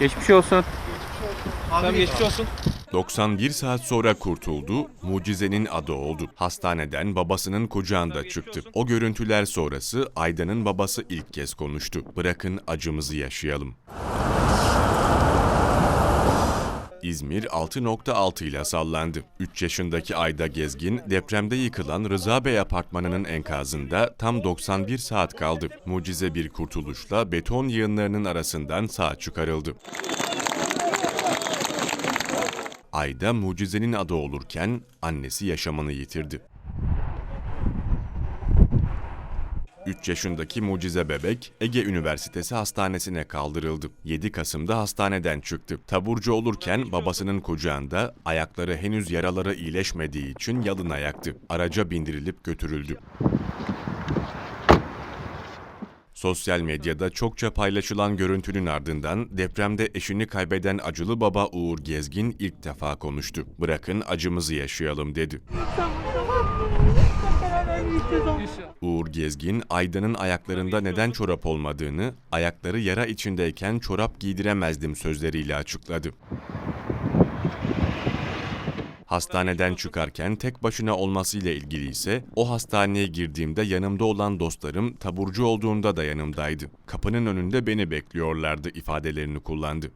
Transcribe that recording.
Geçmiş olsun. Tamam geçmiş olsun. 91 saat sonra kurtuldu, mucizenin adı oldu. Hastaneden babasının kucağında çıktı. O görüntüler sonrası Ayda'nın babası ilk kez konuştu. Bırakın acımızı yaşayalım. İzmir 6.6 ile sallandı. 3 yaşındaki Ayda Gezgin depremde yıkılan Rıza Bey apartmanının enkazında tam 91 saat kaldı. Mucize bir kurtuluşla beton yığınlarının arasından sağ çıkarıldı. Ayda mucizenin adı olurken annesi yaşamını yitirdi. 3 yaşındaki mucize bebek Ege Üniversitesi Hastanesi'ne kaldırıldı. 7 Kasım'da hastaneden çıktı. Taburcu olurken babasının kucağında ayakları henüz yaraları iyileşmediği için yalın ayaktı. Araca bindirilip götürüldü. Sosyal medyada çokça paylaşılan görüntünün ardından depremde eşini kaybeden acılı baba Uğur Gezgin ilk defa konuştu. Bırakın acımızı yaşayalım dedi. Uğur Gezgin, Ayda'nın ayaklarında neden çorap olmadığını, ayakları yara içindeyken çorap giydiremezdim sözleriyle açıkladı. Hastaneden çıkarken tek başına olmasıyla ilgili ise o hastaneye girdiğimde yanımda olan dostlarım taburcu olduğunda da yanımdaydı. Kapının önünde beni bekliyorlardı ifadelerini kullandı.